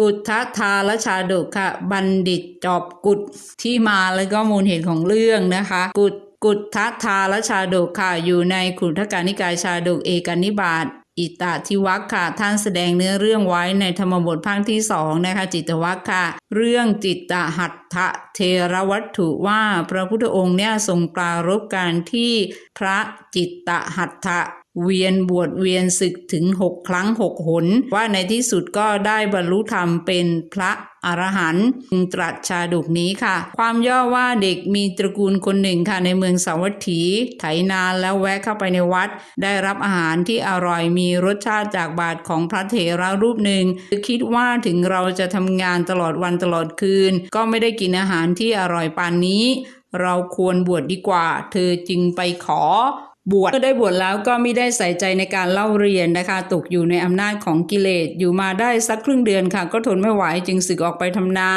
กุฏททาลชาดกค่ะ บัณฑิตจอบกุฏที่มาแล้วก็มูลเหตุของเรื่องนะคะ กุฏกุฏททาลชาดกค่ะ อยู่ในขุททกานิกายชาดกเอกนิบาตอิตาทิวัคค่ะ ท่านแสดงเนื้อเรื่องไว้ในธรรมบทภาคที่สองนะคะ จิตวัคค่ะ เรื่องจิตตหัตถะเทรวัตถุว่าพระพุทธองค์เนี่ยทรงปรารบการที่พระจิตตหัตถะ เวียนบวชเวียนศึกถึงหกครั้งหกหน ว่าในที่สุดก็ได้บรรลุธรรมเป็นพระอรหันต์ตรัสชาดกนี้ค่ะ ความย่อว่าเด็กมีตระกูลคนหนึ่งค่ะในเมืองสาวัตถี ไถนาแล้วแวะเข้าไปในวัด ได้รับอาหารที่อร่อยมีรสชาติจากบาทของพระเถระรูปหนึ่งคือคิดว่าถึงเราจะทำงานตลอดวันตลอดคืน ก็ไม่ได้กินอาหารที่อร่อยปานนี้ เราควรบวชดดีกว่า เธอจึงไปขอ บวชก็ได้บวชแล้วก็ไม่ได้ใส่ใจในการเล่าเรียนนะคะ ตกอยู่ในอำนาจของกิเลสอยู่มาได้สักครึ่งเดือนค่ะ ก็ทนไม่ไหวจึงสึกออกไปทำนา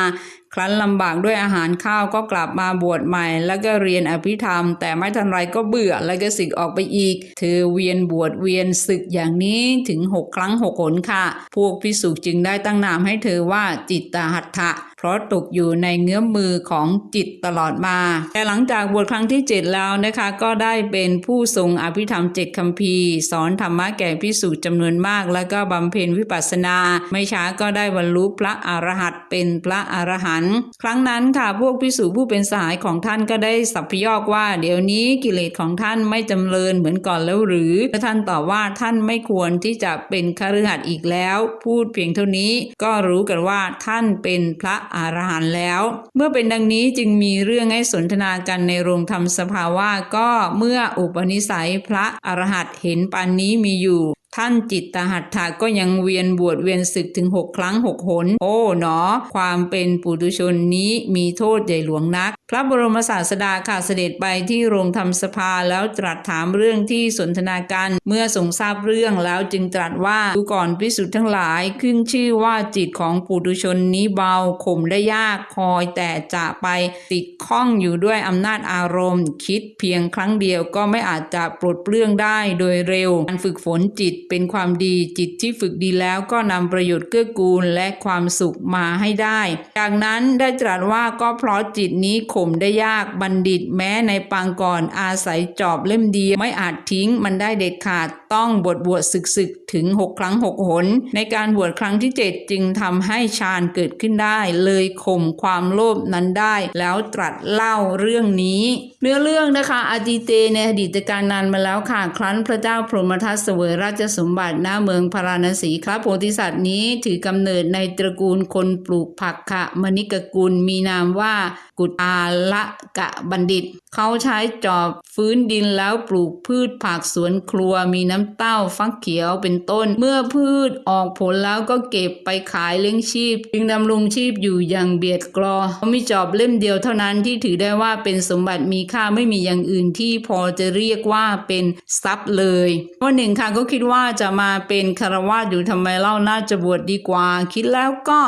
ครั้นลำบากด้วยอาหารข้าวก็กลับมาบวชใหม่ แล้วก็เรียนอภิธรรม แต่ไม่ทันไรก็เบื่อแล้วก็สึกออกไปอีก เธอเวียนบวชเวียนศึกอย่างนี้ถึงหกครั้งหกหนค่ะ พวกพิสุจึงได้ตั้งนามให้เธอว่าจิตตหัตถะเพราะตกอยู่ในเงื้อมมือของจิตตลอดมา แต่หลังจากบวชครั้งที่ 7 แล้วนะคะ ก็ได้เป็นผู้ทรงอภิธรรมเจ็ดคำพีร์สอนธรรมะแก่พิสูจน์จำนวนมาก แล้วก็บำเพ็ญวิปัสสนา ไม่ช้าก็ได้บรรลุพระอรหันต์เป็นพระอรหันตครั้งนั้นค่ะพวกพิสูจผู้เป็นสหายของท่านก็ได้สัพพยอกว่า เดี๋ยวนี้กิเลสของท่านไม่จำเริญเหมือนก่อนแล้วหรือท่านตอบว่าท่านไม่ควรที่จะเป็นคฤหัสถ์อีกแล้ว พูดเพียงเท่านี้ก็รู้กันว่าท่านเป็นพระอรหันต์แล้ว เมื่อเป็นดังนี้จึงมีเรื่องให้สนทนากันในโรงธรรมสภาว่าก็เมื่ออุปนิสัยพระอรหันต์เห็นปานนี้มีอยู่ ท่านจิตตหัตถะก็ยังเวียนบวชเวียนศึกถึงหกครั้งหกหน โอ้หนอ ความเป็นปุถุชนนี้มีโทษใหญ่หลวงนัก พระบรมศาสดาค่ะเสด็จไปที่โรงธรรมสภาแล้วตรัสถามเรื่องที่สนทนากัน เมื่อทรงทราบเรื่องแล้วจึงตรัสว่าดูก่อนพิสุทธ์ทั้งหลายขึ้นชื่อว่าจิตของปุถุชนนี้เบาข่มได้ยากคอยแต่จะไปติดข้องอยู่ด้วยอำนาจอารมณ์ คิดเพียงครั้งเดียวก็ไม่อาจจะปลดเปลื้องได้โดยเร็วการฝึกฝนจิตเป็นความดีจิตที่ฝึกดีแล้วก็นำประโยชน์เกื้อกูลและความสุขมาให้ได้ จากนั้นได้ตรัสว่าก็เพราะจิตนี้ข่มได้ยากบัณฑิตแม้ในปางก่อนอาศัยจอบเล่มเดียวไม่อาจทิ้งมันได้เด็ดขาดต้องบวชบวชศึกศึกถึง 6 ครั้ง 6 หน ในการบวชครั้งที่ 7 จึงทำให้ฌานเกิดขึ้นได้ เลยข่มความโลภนั้นได้ แล้วตรัสเล่าเรื่องนี้เนื้อเรื่องนะคะอดีเตในอดีตการนานมาแล้วค่ะ ครั้นพระเจ้าพรหมทัตเสวยราชสมบัติณเมืองพาราณสีครับโพธิสัตว์นี้ถือกำเนิดในตระกูลคนปลูกผักขะมณิกกุลมีนามว่ากุตาละกะบัณฑิต เขาใช้จอบฟื้นดินแล้วปลูกพืชผักสวนครัวมีน้ำเต้าฟักเขียวเป็นต้น เมื่อพืชออกผลแล้วก็เก็บไปขายเลี้ยงชีพ จึงดำรงชีพอยู่อย่างเบียดกรอเขามีจอบเล่มเดียวเท่านั้นที่ถือได้ว่าเป็นสมบัติมีค่าไม่มีอย่างอื่นที่พอจะเรียกว่าเป็นทรัพย์เลยวันหนึ่งค่ะก็คิดว่าาจะมาเป็นคารวาสอยู่ทำไมเล่าน่าจะบวชดีกว่า คิดแล้วก็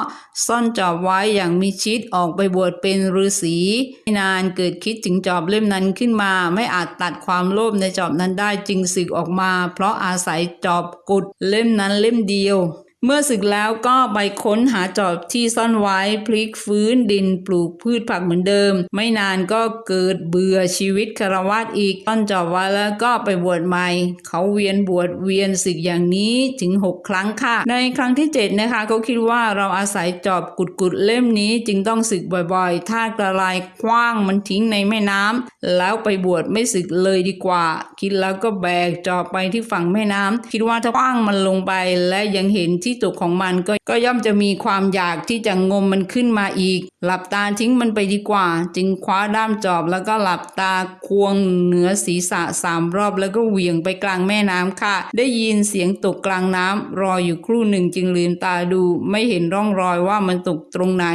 ซ่อนจอบไว้อย่างมีชิดออกไปบวชเป็นฤาษีไม่นานเกิดคิดถึงจอบเล่มนั้นขึ้นมา ไม่อาจตัดความโลภในจอบนั้นได้จึงสึกออกมา เพราะอาศัยจอบกุดเล่มนั้นเล่มเดียว เมื่อศึกแล้วก็ไปค้นหาจอบที่ซ่อนไว้พลิกฟื้นดินปลูกพืชผักเหมือนเดิม ไม่นานก็เกิดเบื่อชีวิตคารวาสอีกต้อนจอบไว้แล้วก็ไปบวชใหม่ เขาเวียนบวชเวียนศึกอย่างนี้ถึงหกครั้งค่ะ ในครั้งที่เจ็ดนะคะเขาคิดว่าเราอาศัยจอบกุดกุดๆเล่มนี้จึงต้องศึกบ่อยๆ ถ้ากระไรคว้างมันทิ้งในแม่น้ำแล้วไปบวชไม่ศึกเลยดีกว่า คิดแล้วก็แบกจอบไปที่ฝั่งแม่น้ำคิดว่าถ้าคว้างมันลงไปและยังเห็นที่ที่ตกของมันก็ก็ย่อมจะมีความอยากที่จะงมมันขึ้นมาอีก หลับตาทิ้งมันไปดีกว่า จึงคว้าด้ามจอบแล้วก็หลับตาควงเหนือศีรษะสามรอบแล้วก็เหวี่ยงไปกลางแม่น้ำค่ะ ได้ยินเสียงตกกลางน้ำรออยู่ครู่หนึ่งจึงลืมตาดู ไม่เห็นร่องรอยว่ามันตกตรงไหน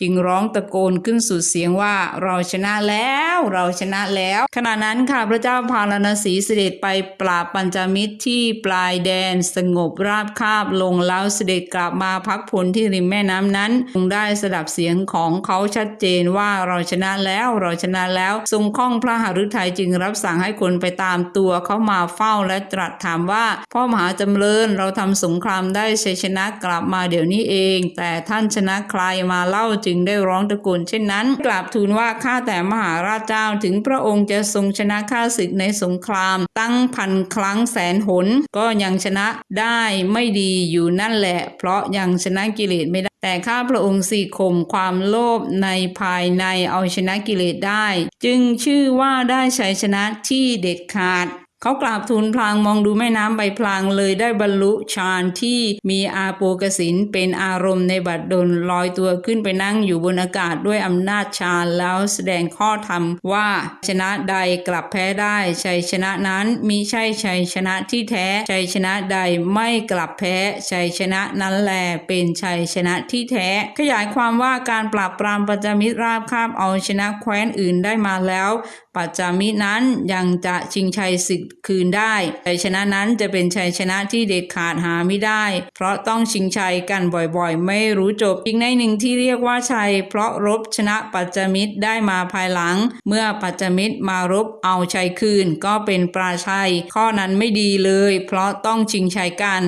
จึงร้องตะโกนขึ้นสุดเสียงว่าเราชนะแล้ว เราชนะแล้ว ขณะนั้นค่ะพระเจ้าพาราณสีเสด็จไปปราบปัญจมิตรที่ปลายแดนสงบราบคาบลงล้วแล้วเสด็จกลับมาพักผ่อนที่ริมแม่น้ำนั้นคงได้สดับเสียงของเขาชัดเจนว่าเราชนะแล้วเราชนะแล้ว ทรงข้องพระหฤทัยจึงรับสั่งให้คนไปตามตัวเขามาเฝ้าและตรัสถามว่า พ่อมหาจำเริญเราทำสงครามได้ชัยชนะกลับมาเดี๋ยวนี้เอง แต่ท่านชนะใครมาเล่าจึงได้ร้องตะโกนเช่นนั้น กราบทูลว่าข้าแต่มหาราชเจ้าถึงพระองค์จะทรงชนะข้าศึกในสงคราม ตั้งพันครั้งแสนหนก็ยังชนะได้ไม่ดีอยู่นั่นแหละ เพราะยังชนะกิเลสไม่ได้ แต่ข้าพระองค์สี่ข่มความโลภในภายในเอาชนะกิเลสได้ จึงชื่อว่าได้ชัยชนะที่เด็ดขาด เขากราบทูลพลางมองดูแม่น้ำใบพลางเลยได้บรรลุฌานที่มีอาโปกสินเป็นอารมณ์ในบัดดลลอยตัวขึ้นไปนั่งอยู่บนอากาศด้วยอำนาจฌานแล้วแสดงข้อธรรมว่าชนะใดกลับแพ้ได้ชัยชนะนั้นมิใช่ชัยชนะที่แท้ชัยชนะใดไม่กลับแพ้ชัยชนะนั้นแลเป็นชัยชนะที่แท้ ขยายความว่าการปราบปรามปัจจมิตรราบคาบเอาชนะแคว้นอื่นได้มาแล้วปัจจามินั้นยังจะชิงชัยศึกคืนได้ชัยชนะนั้นจะเป็นชัยชนะที่เด็ดขาดหาไม่ได้ เพราะต้องชิงชัยกันบ่อยๆ ไม่รู้จบอีกในหนึ่งที่เรียกว่าชัย เพราะรบชนะปัจจมิตรได้มาภายหลัง เมื่อปัจจมิตรมารบเอาชัยคืนก็เป็นปราชัย ข้อนั้นไม่ดีเลย เพราะต้องชิงชัยกัน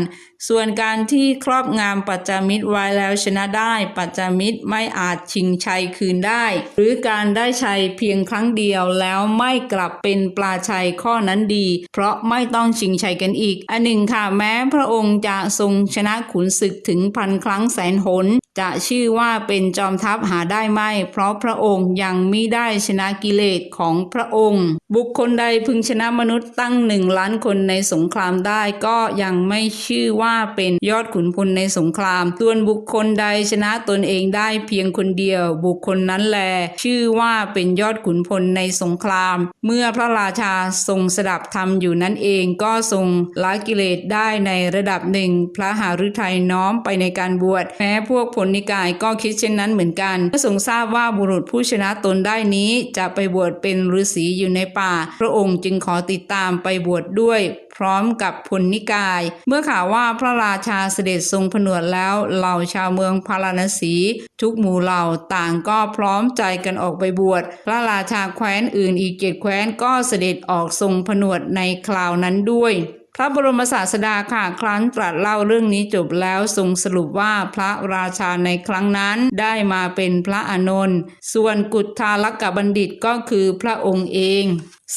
ส่วนการที่ครอบงามปัจจามิตรไว้แล้วชนะได้ ปัจจามิตรไม่อาจชิงชัยคืนได้ หรือการได้ชัยเพียงครั้งเดียวแล้วไม่กลับเป็นปลาชัยข้อนั้นดี เพราะไม่ต้องชิงชัยกันอีก อันหนึ่งค่ะแม้พระองค์จะทรงชนะขุนศึกถึงพันครั้งแสนหนจะชื่อว่าเป็นจอมทัพหาได้ไม่ เพราะพระองค์ยังมิได้ชนะกิเลสของพระองค์ บุคคลใดพึงชนะมนุษย์ตั้งหนึ่งล้านคนในสงครามได้ก็ยังไม่ชื่อว่าเป็นยอดขุนพลในสงครามส่วนบุคคลใดชนะตนเองได้เพียงคนเดียว บุคคลนั้นแล ชื่อว่าเป็นยอดขุนพลในสงคราม เมื่อพระราชาทรงสดับธรรมอยู่นั่นเองก็ทรงละกิเลสได้ในระดับหนึ่งพระหฤทัยน้อมไปในการบวชแม้พวกผลนิกายก็คิดเช่นนั้นเหมือนกันเมื่อทรงทราบว่าบุรุษผู้ชนะตนได้นี้จะไปบวชเป็นฤาษีอยู่ในป่า พระองค์จึงขอติดตามไปบวชดด้วย พร้อมกับพลนิกาย เมื่อข่าวว่าพระราชาเสด็จทรงผนวดแล้วเหล่าชาวเมืองพาราณสี ทุกหมู่เหล่าต่างก็พร้อมใจกันออกไปบวชพระราชาแคว้นอื่นอีกเจ็ดแคว้นก็เสด็จออกทรงผนวดในคราวนั้นด้วย พระบรมศาสดาค่ะครั้นตรัสเล่าเรื่องนี้จบแล้วทรงสรุปว่าพระราชาในครั้งนั้นได้มาเป็นพระอานนท์ส่วนกุฏทาลกบัณฑิตก็คือพระองค์เอง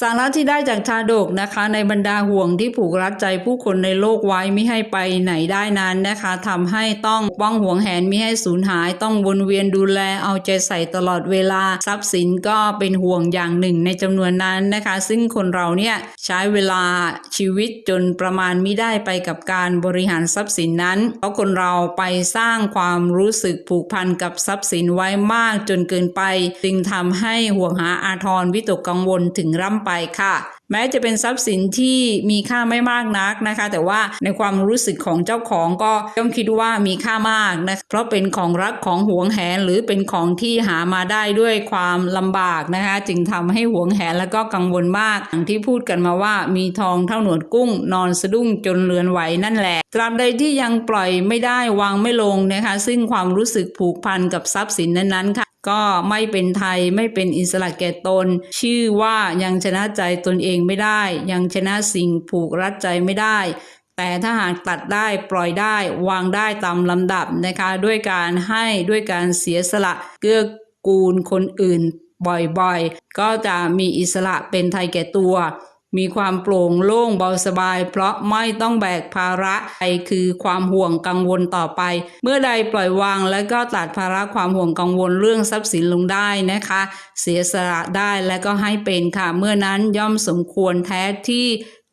สาระที่ได้จากชาดกนะคะ ในบรรดาห่วงที่ผูกรัดใจผู้คนในโลกไว้ไม่ให้ไปไหนได้นั้นนะคะทำให้ต้องป้องห่วงแหนไม่ให้สูญหาย ต้องวนเวียนดูแลเอาใจใส่ตลอดเวลาทรัพย์สินก็เป็นห่วงอย่างหนึ่งในจำนวนนั้นนะคะ ซึ่งคนเราเนี่ยใช้เวลาชีวิตจนประมาณไม่ได้ไปกับการบริหารทรัพย์สินนั้น เพราะคนเราไปสร้างความรู้สึกผูกพันกับทรัพย์สินไว้มากจนเกินไป จึงทำให้ห่วงหาอาทรวิตกกังวลถึงร่ำไปค่ะ แม้จะเป็นทรัพย์สินที่มีค่าไม่มากนักนะคะ แต่ว่าในความรู้สึกของเจ้าของก็ย่อมคิดว่ามีค่ามากนะเพราะเป็นของรักของหวงแหนหรือเป็นของที่หามาได้ด้วยความลำบากนะคะ จึงทำให้หวงแหนแล้วก็กังวลมากอย่างที่พูดกันมาว่ามีทองเท่าหนวดกุ้ง นอนสะดุ้งจนเลือนไหวนั่นแหละตราบใดที่ยังปล่อยไม่ได้วางไม่ลงนะคะ ซึ่งความรู้สึกผูกพันกับทรัพย์สินนั้นๆค่ะ ก็ไม่เป็นไทยไม่เป็นอิสระแก่ตน ชื่อว่ายังชนะใจตนเองไม่ได้ ยังชนะสิ่งผูกรัดใจไม่ได้ แต่ถ้าหากตัดได้ปล่อยได้วางได้ตามลำดับนะคะ ด้วยการให้ด้วยการเสียสละเกื้อกูลคนอื่นบ่อยๆ ก็จะมีอิสระเป็นไทยแก่ตัว มีความโปร่งโล่งเบาสบาย เพราะไม่ต้องแบกภาระใดคือความห่วงกังวลต่อไป เมื่อใดปล่อยวางแล้วก็ตัดภาระความห่วงกังวลเรื่องทรัพย์สินลงได้นะคะ เสียสละได้และก็ให้เป็นค่ะ เมื่อนั้นย่อมสมควรแท้ที่